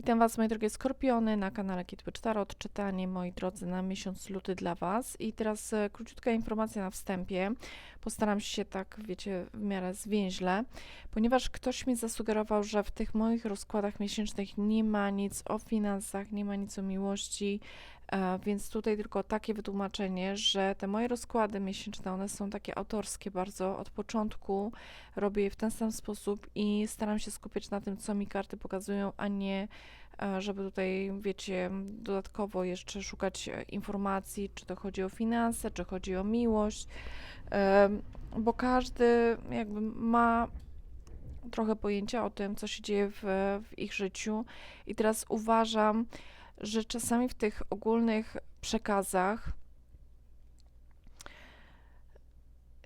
Witam Was, moi drogie skorpiony, na kanale Kitwitch Tarot. Czytanie, moi drodzy, na miesiąc luty dla Was. I teraz e, króciutka informacja na wstępie. Postaram się tak, wiecie, w miarę zwięźle, ponieważ ktoś mi zasugerował, że w tych moich rozkładach miesięcznych nie ma nic o finansach, nie ma nic o miłości, więc tutaj tylko takie wytłumaczenie, że te moje rozkłady miesięczne, one są takie autorskie bardzo. Od początku robię je w ten sam sposób i staram się skupiać na tym, co mi karty pokazują, a nie e, żeby tutaj, wiecie, dodatkowo jeszcze szukać e, informacji, czy to chodzi o finanse, czy chodzi o miłość, bo każdy jakby ma trochę pojęcia o tym, co się dzieje w, w ich życiu. I teraz uważam, że czasami w tych ogólnych przekazach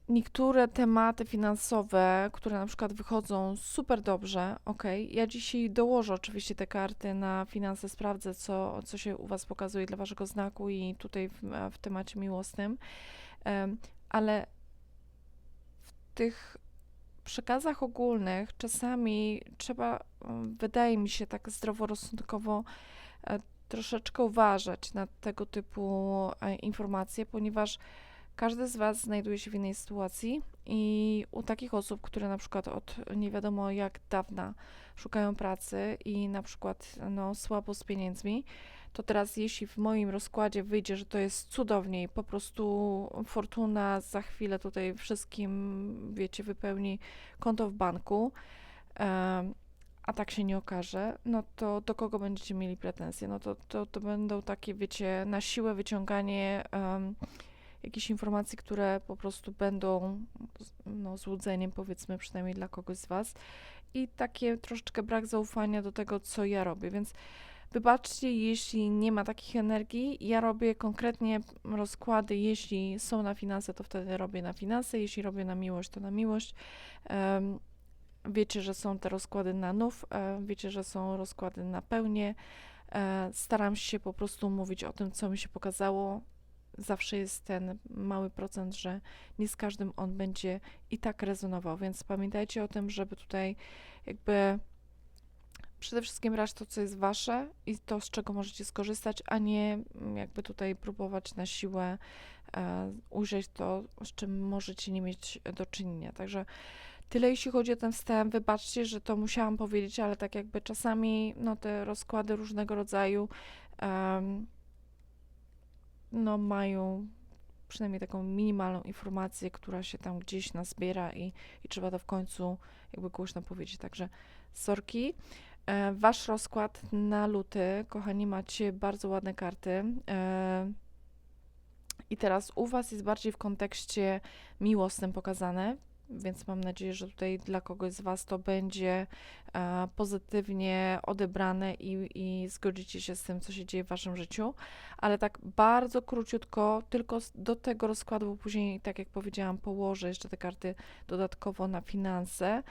niektóre tematy finansowe, które na przykład wychodzą super dobrze, ok, ja dzisiaj dołożę oczywiście te karty na finanse, sprawdzę, co, co się u Was pokazuje dla Waszego znaku i tutaj w, w temacie miłosnym, um, ale w tych przekazach ogólnych czasami trzeba, wydaje mi się, tak zdroworozsądkowo e, troszeczkę uważać na tego typu e, informacje, ponieważ każdy z Was znajduje się w innej sytuacji i u takich osób, które na przykład od nie wiadomo jak dawna szukają pracy i na przykład no, słabo z pieniędzmi, to teraz jeśli w moim rozkładzie wyjdzie, że to jest cudownie i po prostu fortuna za chwilę tutaj wszystkim, wiecie, wypełni konto w banku, a tak się nie okaże, no to do kogo będziecie mieli pretensje? No to, to, to będą takie, wiecie, na siłę wyciąganie um, jakichś informacji, które po prostu będą no, złudzeniem, powiedzmy, przynajmniej dla kogoś z Was. I takie troszeczkę brak zaufania do tego, co ja robię, więc wybaczcie, jeśli nie ma takich energii. Ja robię konkretnie rozkłady, jeśli są na finanse, to wtedy robię na finanse, jeśli robię na miłość, to na miłość. Um, wiecie, że są te rozkłady na nów, um, wiecie, że są rozkłady na pełnię. E, staram się po prostu mówić o tym, co mi się pokazało, zawsze jest ten mały procent, że nie z każdym on będzie i tak rezonował, więc pamiętajcie o tym, żeby tutaj jakby przede wszystkim brać to, co jest wasze i to, z czego możecie skorzystać, a nie jakby tutaj próbować na siłę e, ujrzeć to, z czym możecie nie mieć do czynienia. Także tyle jeśli chodzi o ten wstęp. Wybaczcie, że to musiałam powiedzieć, ale tak jakby czasami no, te rozkłady różnego rodzaju um, no, mają przynajmniej taką minimalną informację, która się tam gdzieś nazbiera i, i trzeba to w końcu jakby głośno powiedzieć. Także sorki. E, wasz rozkład na luty, kochani, macie bardzo ładne karty. E, I teraz u Was jest bardziej w kontekście miłosnym pokazane, więc mam nadzieję, że tutaj dla kogoś z Was to będzie e, pozytywnie odebrane i, i zgodzicie się z tym, co się dzieje w Waszym życiu. Ale tak bardzo króciutko, tylko do tego rozkładu, bo później, tak jak powiedziałam, położę jeszcze te karty dodatkowo na finanse.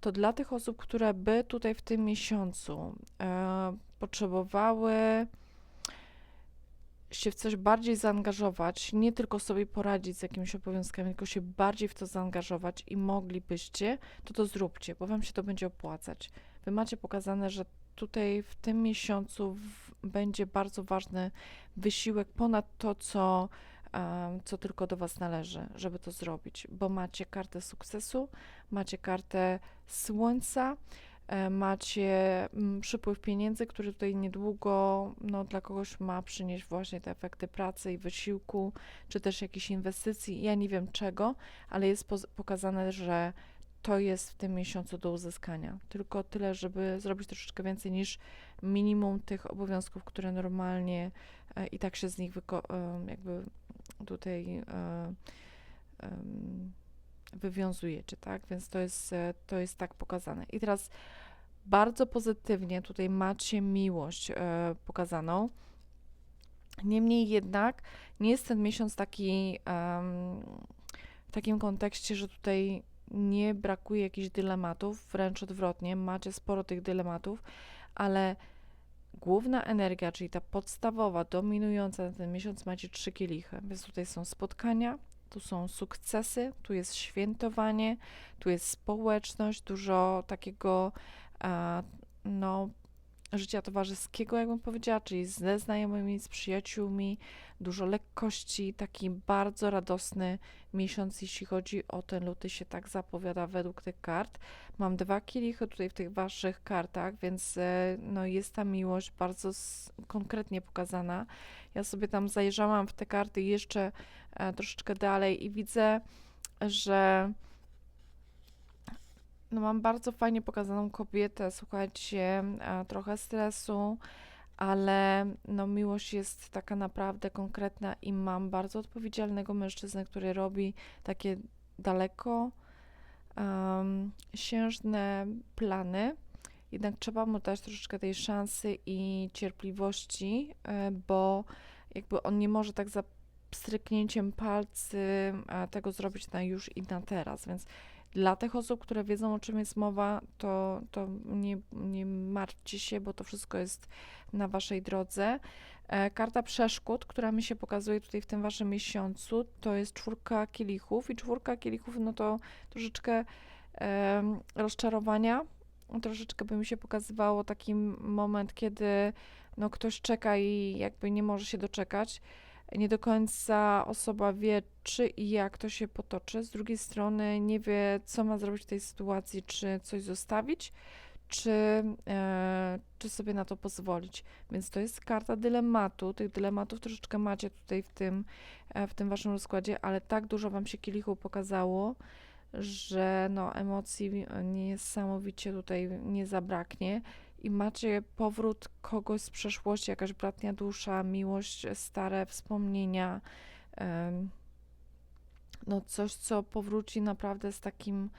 To dla tych osób, które by tutaj w tym miesiącu e, potrzebowały się w coś bardziej zaangażować, nie tylko sobie poradzić z jakimiś obowiązkami, tylko się bardziej w to zaangażować i moglibyście, to to zróbcie, bo Wam się to będzie opłacać. Wy macie pokazane, że tutaj w tym miesiącu w, będzie bardzo ważny wysiłek ponad to, co, um, co tylko do Was należy, żeby to zrobić, bo macie kartę sukcesu, macie kartę słońca, macie mm, przypływ pieniędzy, który tutaj niedługo no, dla kogoś ma przynieść właśnie te efekty pracy i wysiłku, czy też jakichś inwestycji, ja nie wiem czego, ale jest pokazane, że to jest w tym miesiącu do uzyskania. Tylko tyle, żeby zrobić troszeczkę więcej niż minimum tych obowiązków, które normalnie e, i tak się z nich jakby tutaj wywiązujecie, tak? Więc to jest, e, to jest tak pokazane. I teraz bardzo pozytywnie tutaj macie miłość e, pokazaną. Niemniej jednak nie jest ten miesiąc taki um, w takim kontekście, że tutaj nie brakuje jakichś dylematów, wręcz odwrotnie, macie sporo tych dylematów, ale główna energia, czyli ta podstawowa, dominująca na ten miesiąc, macie trzy kielichy, więc tutaj są spotkania, tu są sukcesy, tu jest świętowanie, tu jest społeczność, dużo takiego no, życia towarzyskiego, jakbym powiedziała, czyli ze znajomymi, z przyjaciółmi, dużo lekkości, taki bardzo radosny miesiąc, jeśli chodzi o ten luty, się tak zapowiada według tych kart. Mam dwa kielichy tutaj w tych waszych kartach, więc e, no, jest ta miłość bardzo konkretnie pokazana. Ja sobie tam zajrzałam w te karty jeszcze e, troszeczkę dalej i widzę, że no mam bardzo fajnie pokazaną kobietę, słuchajcie, e, trochę stresu, ale no miłość jest taka naprawdę konkretna i mam bardzo odpowiedzialnego mężczyznę, który robi takie daleko um, siężne plany. Jednak trzeba mu dać troszeczkę tej szansy i cierpliwości, e, bo jakby on nie może tak za stryknięciem palcy tego zrobić na już i na teraz, więc dla tych osób, które wiedzą, o czym jest mowa, to, to nie, nie martwcie się, bo to wszystko jest na waszej drodze. E, karta przeszkód, która mi się pokazuje tutaj w tym waszym miesiącu, to jest czwórka kielichów i czwórka kielichów, no to troszeczkę e, rozczarowania, troszeczkę by mi się pokazywało taki moment, kiedy no, ktoś czeka i jakby nie może się doczekać nie do końca osoba wie, czy i jak to się potoczy. Z drugiej strony nie wie, co ma zrobić w tej sytuacji, czy coś zostawić, czy, e, czy sobie na to pozwolić. Więc to jest karta dylematu. Tych dylematów troszeczkę macie tutaj w tym, e, w tym waszym rozkładzie, ale tak dużo wam się kielichu pokazało, że no, emocji niesamowicie tutaj nie zabraknie i macie powrót kogoś z przeszłości, jakaś bratnia dusza, miłość, stare wspomnienia, no coś, co powróci naprawdę z takim,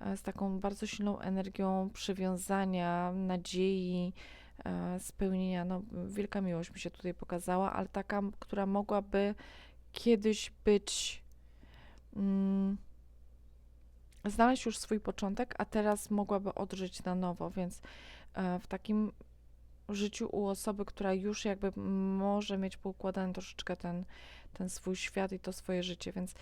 e, z taką bardzo silną energią przywiązania, nadziei, e, spełnienia. No, wielka miłość mi się tutaj pokazała, ale taka, która mogłaby kiedyś być. Mm, znaleźć już swój początek, a teraz mogłaby odżyć na nowo, więc w takim życiu u osoby, która już jakby może mieć poukładany troszeczkę ten, ten swój świat i to swoje życie, więc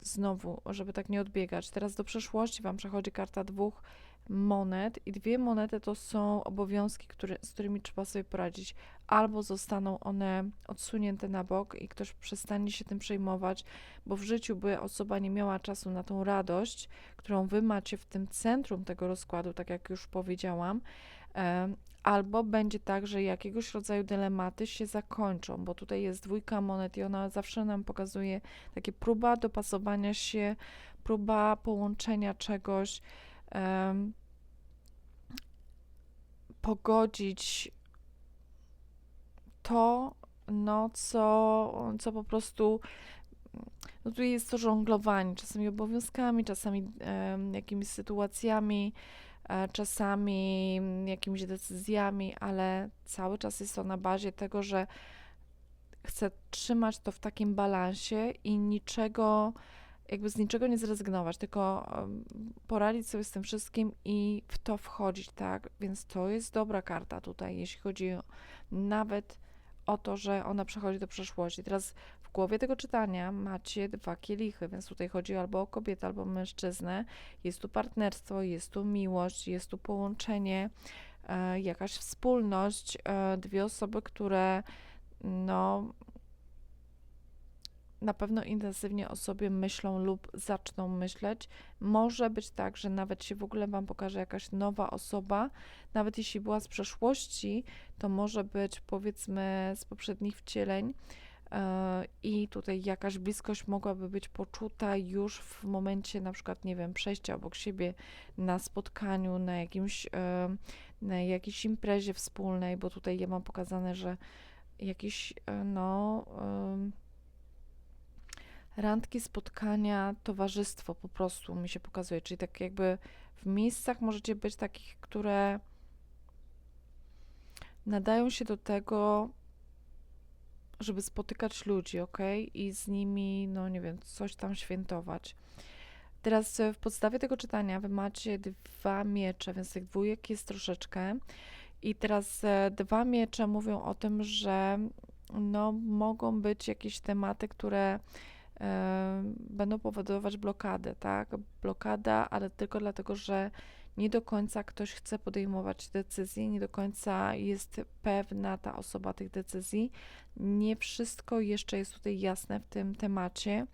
znowu, żeby tak nie odbiegać. Teraz do przeszłości Wam przechodzi karta dwóch monet i dwie monety to są obowiązki, które, z którymi trzeba sobie poradzić. Albo zostaną one odsunięte na bok i ktoś przestanie się tym przejmować, bo w życiu by osoba nie miała czasu na tą radość, którą Wy macie w tym centrum tego rozkładu, tak jak już powiedziałam, albo będzie tak, że jakiegoś rodzaju dylematy się zakończą, bo tutaj jest dwójka monet i ona zawsze nam pokazuje takie próba dopasowania się, próba połączenia czegoś, um, pogodzić to, no, co, co po prostu no tutaj jest to żonglowanie, czasami obowiązkami, czasami e, jakimiś sytuacjami, e, czasami jakimiś decyzjami, ale cały czas jest to na bazie tego, że chcę trzymać to w takim balansie i niczego, jakby z niczego nie zrezygnować, tylko poradzić sobie z tym wszystkim i w to wchodzić, tak? Więc to jest dobra karta tutaj, jeśli chodzi nawet o to, że ona przechodzi do przeszłości. Teraz głowie tego czytania macie dwa kielichy, więc tutaj chodzi albo o kobietę, albo o mężczyznę. Jest tu partnerstwo, jest tu miłość, jest tu połączenie, e, jakaś wspólność, e, dwie osoby, które no na pewno intensywnie o sobie myślą lub zaczną myśleć. Może być tak, że nawet się w ogóle Wam pokaże jakaś nowa osoba, nawet jeśli była z przeszłości, to może być powiedzmy z poprzednich wcieleń, E, i tutaj jakaś bliskość mogłaby być poczuta już w momencie na przykład, nie wiem, przejścia obok siebie na spotkaniu, na jakimś, e, na jakiejś imprezie wspólnej, bo tutaj ja mam pokazane, że jakieś, e, no, randki, spotkania, towarzystwo po prostu mi się pokazuje, czyli tak jakby w miejscach możecie być takich, które nadają się do tego, żeby spotykać ludzi, ok? I z nimi, no nie wiem, coś tam świętować. Teraz e, w podstawie tego czytania wy macie dwa miecze, więc tych dwójek jest troszeczkę. I teraz e, dwa miecze mówią o tym, że no, mogą być jakieś tematy, które będą powodować blokadę, tak? Blokada, ale tylko dlatego, że nie do końca ktoś chce podejmować decyzji, nie do końca jest pewna ta osoba tych decyzji. Nie wszystko jeszcze jest tutaj jasne w tym temacie.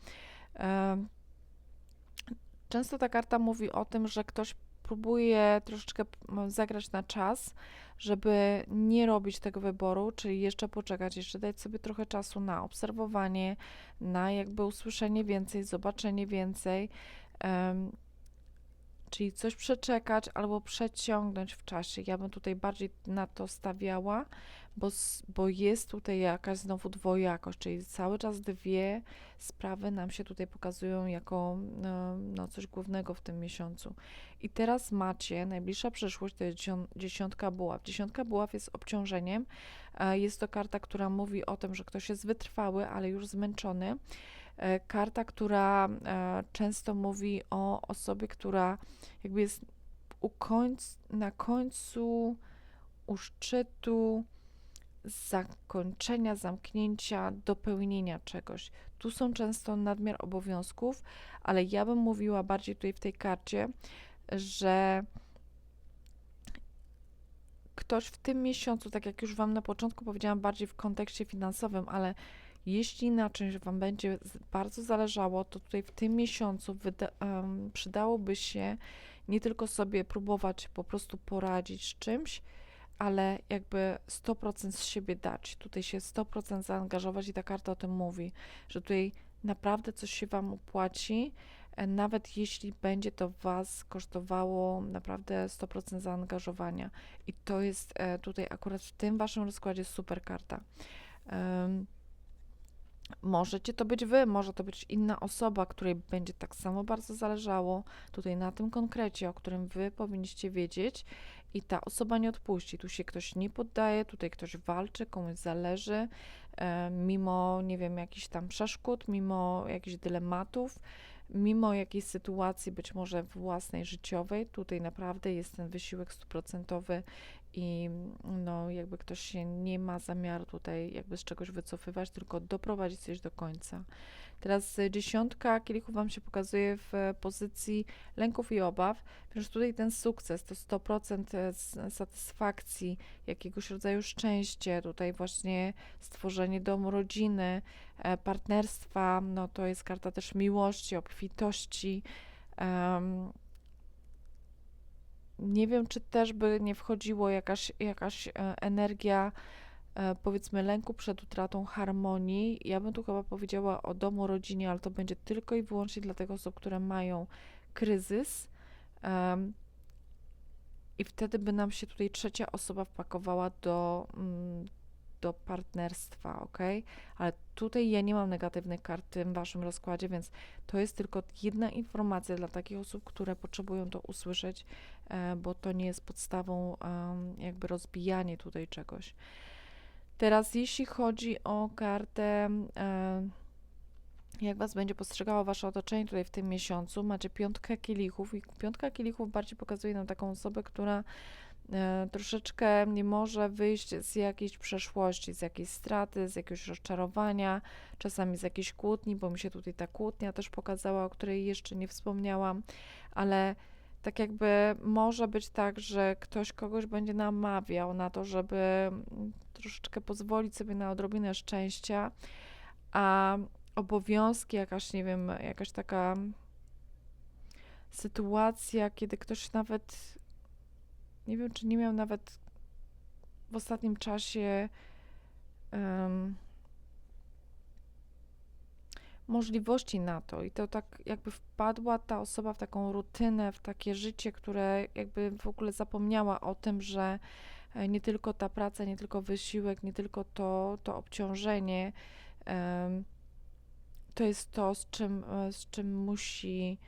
Często ta karta mówi o tym, że ktoś próbuje troszeczkę zagrać na czas, żeby nie robić tego wyboru, czyli jeszcze poczekać, jeszcze dać sobie trochę czasu na obserwowanie, na jakby usłyszenie więcej, zobaczenie więcej. Um, czyli coś przeczekać albo przeciągnąć w czasie. Ja bym tutaj bardziej na to stawiała, bo, bo jest tutaj jakaś znowu dwojakość, czyli cały czas dwie sprawy nam się tutaj pokazują jako no coś głównego w tym miesiącu. I teraz macie, najbliższa przyszłość to jest dziesiątka buław. Dziesiątka buław jest obciążeniem. Jest to karta, która mówi o tym, że ktoś jest wytrwały, ale już zmęczony. E, karta, która e, często mówi o osobie, która jakby jest końc, na końcu u szczytu zakończenia, zamknięcia, dopełnienia czegoś. Tu są często nadmiar obowiązków, ale ja bym mówiła bardziej tutaj w tej karcie, że ktoś w tym miesiącu, tak jak już Wam na początku powiedziałam, bardziej w kontekście finansowym, ale jeśli na czymś Wam będzie bardzo zależało, to tutaj w tym miesiącu um, przydałoby się nie tylko sobie próbować po prostu poradzić z czymś, ale jakby 100% z siebie dać. Tutaj się 100% zaangażować i ta karta o tym mówi, że tutaj naprawdę coś się Wam opłaci, nawet jeśli będzie to Was kosztowało naprawdę 100% zaangażowania. I to jest e, tutaj akurat w tym Waszym rozkładzie super karta. Możecie to być wy, może to być inna osoba, której będzie tak samo bardzo zależało tutaj na tym konkrecie, o którym wy powinniście wiedzieć i ta osoba nie odpuści. Tu się ktoś nie poddaje, tutaj ktoś walczy, komuś zależy, e, mimo, nie wiem, jakichś tam przeszkód, mimo jakichś dylematów, mimo jakiejś sytuacji, być może własnej, życiowej. Tutaj naprawdę jest ten wysiłek stuprocentowy i no, jakby ktoś się nie ma zamiaru tutaj jakby z czegoś wycofywać, tylko doprowadzić coś do końca. Teraz y, dziesiątka kielichów Wam się pokazuje w pozycji lęków i obaw, więc tutaj ten sukces to 100% e, satysfakcji, jakiegoś rodzaju szczęście, tutaj właśnie stworzenie domu, rodziny, e, partnerstwa, no to jest karta też miłości, obfitości, um, nie wiem, czy też by nie wchodziło jakaś, jakaś e, energia, e, powiedzmy, lęku przed utratą harmonii. Ja bym tu chyba powiedziała o domu, rodzinie, ale to będzie tylko i wyłącznie dla tych osób, które mają kryzys. I wtedy by nam się tutaj trzecia osoba wpakowała do, mm, do partnerstwa, ok? Ale tutaj ja nie mam negatywnych kart w tym waszym rozkładzie, więc to jest tylko jedna informacja dla takich osób, które potrzebują to usłyszeć, e, bo to nie jest podstawą jakby rozbijanie tutaj czegoś. Teraz jeśli chodzi o kartę e, jak Was będzie postrzegało Wasze otoczenie tutaj w tym miesiącu, macie piątkę kielichów i piątka kielichów bardziej pokazuje nam taką osobę, która E, troszeczkę nie może wyjść z jakiejś przeszłości, z jakiejś straty, z jakiegoś rozczarowania, czasami z jakiejś kłótni, bo mi się tutaj ta kłótnia też pokazała, o której jeszcze nie wspomniałam, ale tak jakby może być tak, że ktoś kogoś będzie namawiał na to, żeby troszeczkę pozwolić sobie na odrobinę szczęścia, a obowiązki, jakaś, nie wiem, jakaś taka sytuacja, kiedy ktoś nawet nie wiem, czy nie miał nawet w ostatnim czasie um, możliwości na to. I to tak jakby wpadła ta osoba w taką rutynę, w takie życie, które jakby w ogóle zapomniała o tym, że e, nie tylko ta praca, nie tylko wysiłek, nie tylko to, to obciążenie, to jest to, z czym, e, z czym musi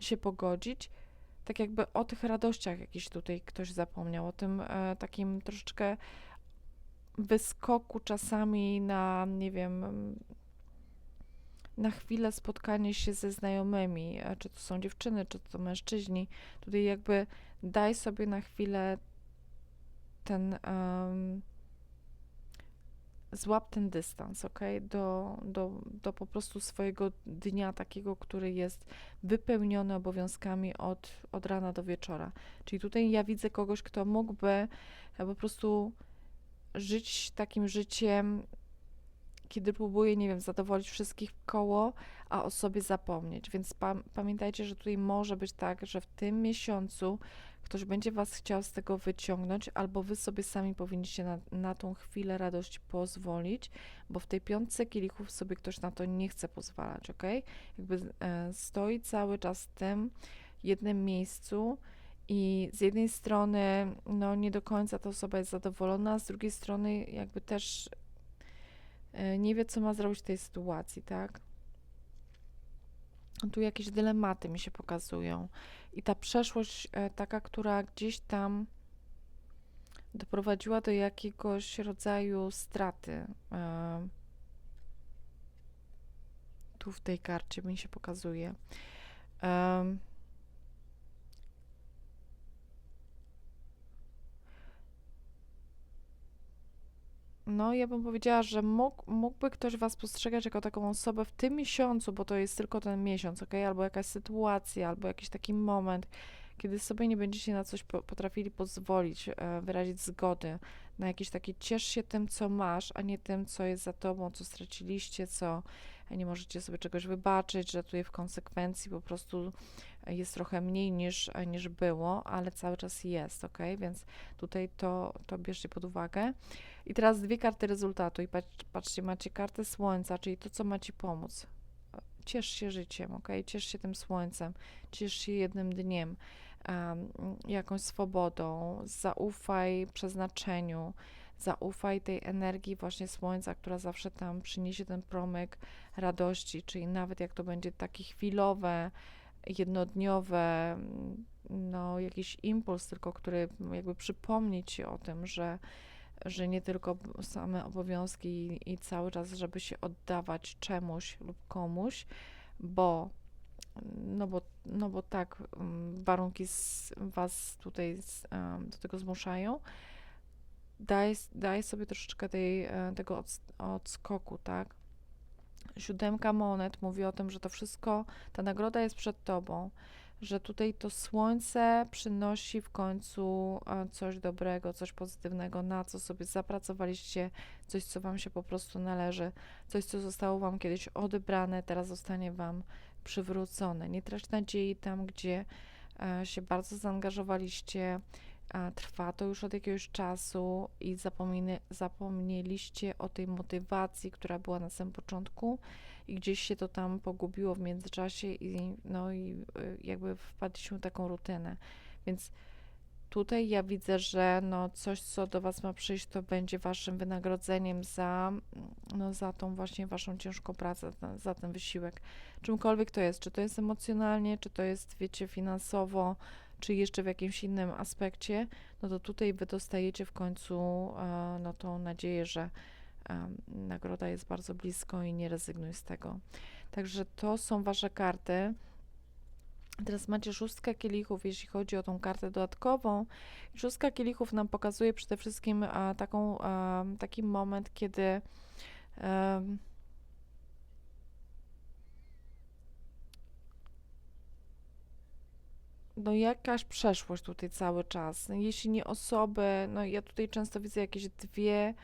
się pogodzić tak jakby o tych radościach jakiś tutaj ktoś zapomniał, o tym e, takim troszeczkę wyskoku czasami na, nie wiem, na chwilę spotkanie się ze znajomymi, czy to są dziewczyny, czy to mężczyźni. Tutaj jakby daj sobie na chwilę ten um, złap ten dystans, ok? Do, do, do po prostu swojego dnia takiego, który jest wypełniony obowiązkami od, od rana do wieczora. Czyli tutaj ja widzę kogoś, kto mógłby e, po prostu żyć takim życiem, kiedy próbuje, nie wiem, zadowolić wszystkich koło, a o sobie zapomnieć. Więc pa pamiętajcie, że tutaj może być tak, że w tym miesiącu ktoś będzie was chciał z tego wyciągnąć, albo wy sobie sami powinniście na, na tą chwilę radości pozwolić, bo w tej piątce kielichów sobie ktoś na to nie chce pozwalać, ok? Jakby e, stoi cały czas w tym jednym miejscu. I z jednej strony, no nie do końca ta osoba jest zadowolona, z drugiej strony, jakby też nie wie, co ma zrobić w tej sytuacji, tak? Tu jakieś dylematy mi się pokazują. I ta przeszłość, e, taka, która gdzieś tam doprowadziła do jakiegoś rodzaju straty. E, tu w tej karcie mi się pokazuje. E, No, ja bym powiedziała, że mógł, mógłby ktoś Was postrzegać jako taką osobę w tym miesiącu, bo to jest tylko ten miesiąc, ok? Albo jakaś sytuacja, albo jakiś taki moment, kiedy sobie nie będziecie na coś potrafili pozwolić, e, wyrazić zgody, na jakieś takie ciesz się tym, co masz, a nie tym, co jest za tobą, co straciliście, co nie możecie sobie czegoś wybaczyć, że tutaj w konsekwencji po prostu jest trochę mniej niż, niż było, ale cały czas jest, ok? Więc tutaj to, to bierzcie pod uwagę. I teraz dwie karty rezultatu i patrz, patrzcie, macie kartę słońca, czyli to, co ma Ci pomóc. Ciesz się życiem, ok? Ciesz się tym słońcem, ciesz się jednym dniem, um, jakąś swobodą, zaufaj przeznaczeniu, zaufaj tej energii właśnie słońca, która zawsze tam przyniesie ten promyk radości, czyli nawet jak to będzie takie chwilowe, jednodniowe, no jakiś impuls tylko, który jakby przypomni Ci o tym, że że nie tylko same obowiązki i, cały czas, żeby się oddawać czemuś lub komuś, bo no bo, no bo tak, mm, warunki z, was tutaj z, do tego zmuszają. Daj, daj sobie troszeczkę tej, e, tego od, odskoku, tak? Siódemka monet mówi o tym, że to wszystko, ta nagroda jest przed tobą że tutaj to słońce przynosi w końcu coś dobrego, coś pozytywnego, na co sobie zapracowaliście, coś, co Wam się po prostu należy, coś, co zostało Wam kiedyś odebrane, teraz zostanie Wam przywrócone. Nie trać nadziei tam, gdzie się bardzo zaangażowaliście, trwa to już od jakiegoś czasu i zapomnieliście o tej motywacji, która była na samym początku i gdzieś się to tam pogubiło w międzyczasie i no i y, jakby wpadliśmy w taką rutynę. Więc tutaj ja widzę, że no coś, co do Was ma przyjść, to będzie Waszym wynagrodzeniem za, no, za tą właśnie Waszą ciężką pracę, za ten wysiłek. Czymkolwiek to jest, czy to jest emocjonalnie, czy to jest, wiecie, finansowo, czy jeszcze w jakimś innym aspekcie, no to tutaj Wy dostajecie w końcu e, no, tą nadzieję, że nagroda jest bardzo blisko i nie rezygnuj z tego. Także to są Wasze karty. Teraz macie szóstkę kielichów, jeśli chodzi o tą kartę dodatkową. Szóstka kielichów nam pokazuje przede wszystkim a, taką, a, taki moment, kiedy a, no jakaś przeszłość tutaj cały czas. Jeśli nie osoby, no ja tutaj często widzę jakieś dwie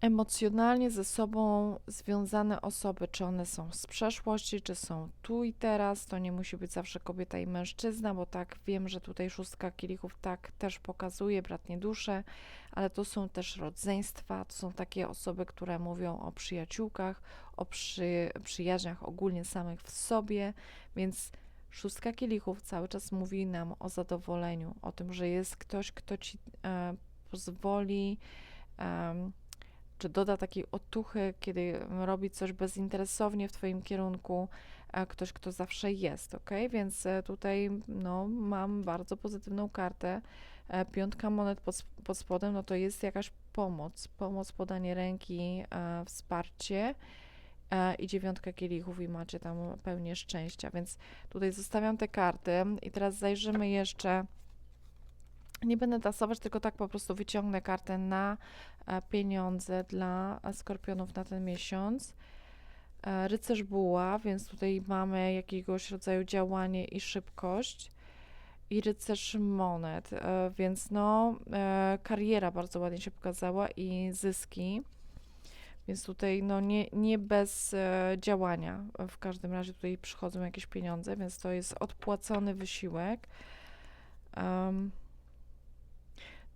emocjonalnie ze sobą związane osoby, czy one są z przeszłości, czy są tu i teraz, to nie musi być zawsze kobieta i mężczyzna, bo tak wiem, że tutaj szóstka kielichów tak też pokazuje bratnie dusze, ale to są też rodzeństwa, to są takie osoby, które mówią o przyjaciółkach, o przy, przyjaźniach ogólnie samych w sobie, więc Szóstka kielichów cały czas mówi nam o zadowoleniu, o tym, że jest ktoś, kto ci e, pozwoli, e, czy doda takiej otuchy, kiedy robi coś bezinteresownie w Twoim kierunku, ktoś, kto zawsze jest, ok? Więc e, tutaj no, mam bardzo pozytywną kartę. E, piątka monet pod, pod spodem, no to jest jakaś pomoc, pomoc, podanie ręki, e, wsparcie i dziewiątka kielichów i macie tam pełnię szczęścia, więc tutaj zostawiam te karty i teraz zajrzymy jeszcze Nie będę tasować, tylko tak po prostu wyciągnę kartę na e, pieniądze dla e, skorpionów na ten miesiąc. E, Rycerz buła, więc tutaj mamy jakiegoś rodzaju działanie i szybkość. I rycerz monet, więc no, kariera bardzo ładnie się pokazała i zyski. Więc tutaj no nie, nie bez działania. W każdym razie tutaj przychodzą jakieś pieniądze, więc to jest odpłacony wysiłek. Em,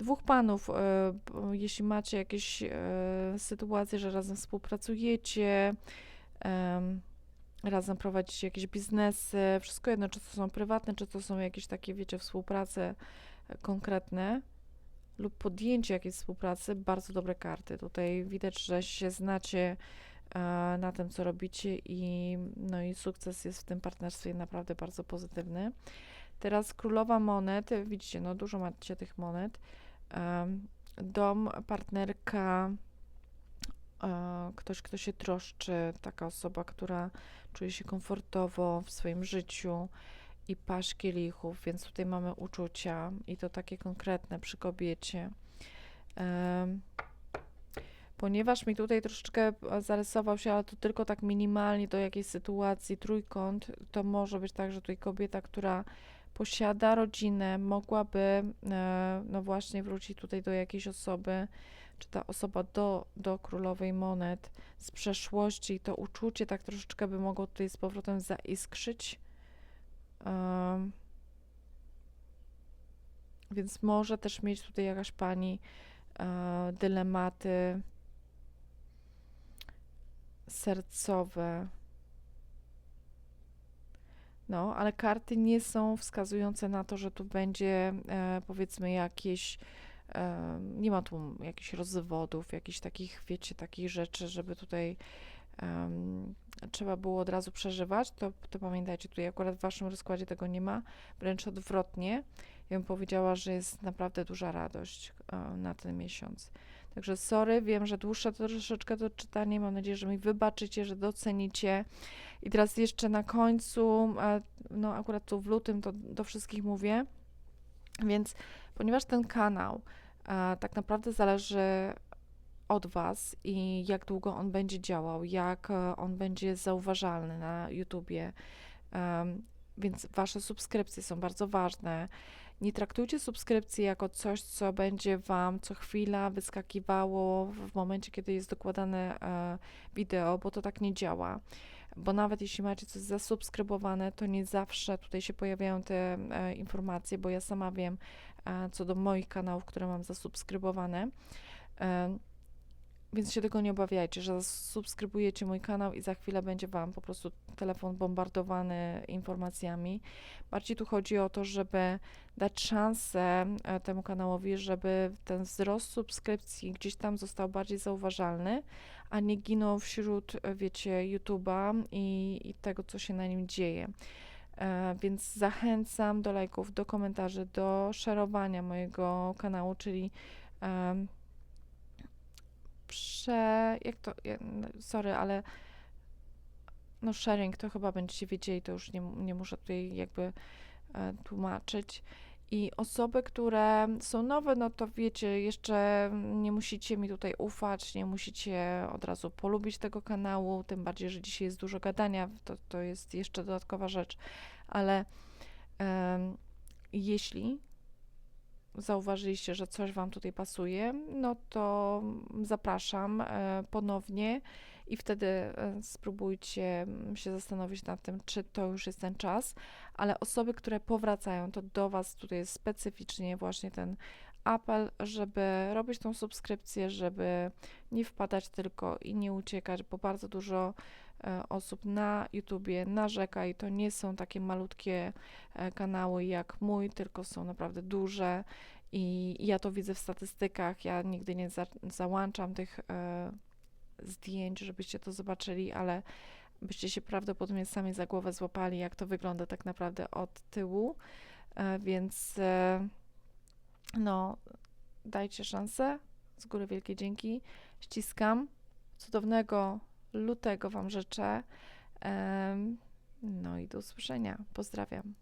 dwóch panów, e, jeśli macie jakieś e, sytuacje, że razem współpracujecie, em, razem prowadzicie jakieś biznesy, wszystko jedno, czy to są prywatne, czy to są jakieś takie, wiecie, współprace e, konkretne lub podjęcie jakiejś współpracy, bardzo dobre karty. Tutaj widać, że się znacie na tym, co robicie i, no i sukces jest w tym partnerstwie naprawdę bardzo pozytywny. Teraz królowa monet, widzicie, no dużo macie tych monet. Dom, partnerka, e, ktoś, kto się troszczy, taka osoba, która czuje się komfortowo w swoim życiu i paść kielichów, więc tutaj mamy uczucia i to takie konkretne przy kobiecie. Ponieważ mi tutaj troszeczkę e, zarysował się, ale to tylko tak minimalnie do jakiejś sytuacji, trójkąt, to może być tak, że tutaj kobieta, która posiada rodzinę, mogłaby e, no właśnie wrócić tutaj do jakiejś osoby, czy ta osoba do, do królowej monet z przeszłości, to uczucie tak troszeczkę by mogło tutaj z powrotem zaiskrzyć. Em, więc może też mieć tutaj jakaś pani e, dylematy sercowe. No, ale karty nie są wskazujące na to, że tu będzie e, powiedzmy jakieś, e, nie ma tu jakichś rozwodów, jakichś takich, wiecie, takich rzeczy, żeby tutaj trzeba było od razu przeżywać, to, to pamiętajcie, tutaj akurat w waszym rozkładzie tego nie ma, wręcz odwrotnie. Ja bym powiedziała, że jest naprawdę duża radość e, na ten miesiąc. Także sorry, wiem, że dłuższe to troszeczkę to czytanie. Mam nadzieję, że mi wybaczycie, że docenicie. I teraz jeszcze na końcu, no akurat tu w lutym to do wszystkich mówię, więc ponieważ ten kanał e, tak naprawdę zależy od Was i jak długo on będzie działał, jak e, on będzie zauważalny na YouTubie, więc Wasze subskrypcje są bardzo ważne. Nie traktujcie subskrypcji jako coś, co będzie Wam co chwila wyskakiwało w momencie, kiedy jest dokładane e, wideo, bo to tak nie działa. Bo nawet jeśli macie coś zasubskrybowane, to nie zawsze tutaj się pojawiają te e, informacje, bo ja sama wiem e, co do moich kanałów, które mam zasubskrybowane. Więc się tego nie obawiajcie, że subskrybujecie mój kanał i za chwilę będzie Wam po prostu telefon bombardowany informacjami. Bardziej tu chodzi o to, żeby dać szansę e, temu kanałowi, żeby ten wzrost subskrypcji gdzieś tam został bardziej zauważalny, a nie ginął wśród, e, wiecie, YouTube'a i, i tego, co się na nim dzieje. E, więc zachęcam do lajków, do komentarzy, do szerowania mojego kanału, czyli prze... jak to... no, Sorry, ale no sharing to chyba będziecie wiedzieli, to już nie, nie muszę tutaj jakby e, tłumaczyć. I osoby, które są nowe, no to wiecie, jeszcze nie musicie mi tutaj ufać, nie musicie od razu polubić tego kanału, tym bardziej, że dzisiaj jest dużo gadania, to, to jest jeszcze dodatkowa rzecz, ale em, jeśli zauważyliście, że coś Wam tutaj pasuje, no to zapraszam e, ponownie i wtedy e, spróbujcie mm, się zastanowić nad tym, czy to już jest ten czas. Ale osoby, które powracają, to do Was tutaj jest specyficznie właśnie ten apel, żeby robić tą subskrypcję, żeby nie wpadać tylko i nie uciekać, bo bardzo dużo osób na YouTubie narzeka i to nie są takie malutkie e, kanały jak mój, tylko są naprawdę duże i ja to widzę w statystykach. Ja nigdy nie za, załączam tych e, zdjęć, żebyście to zobaczyli, ale byście się prawdopodobnie sami za głowę złapali, jak to wygląda tak naprawdę od tyłu. E, więc e, no, dajcie szansę. Z góry wielkie dzięki. Ściskam. Cudownego lutego Wam życzę. No i do usłyszenia. Pozdrawiam.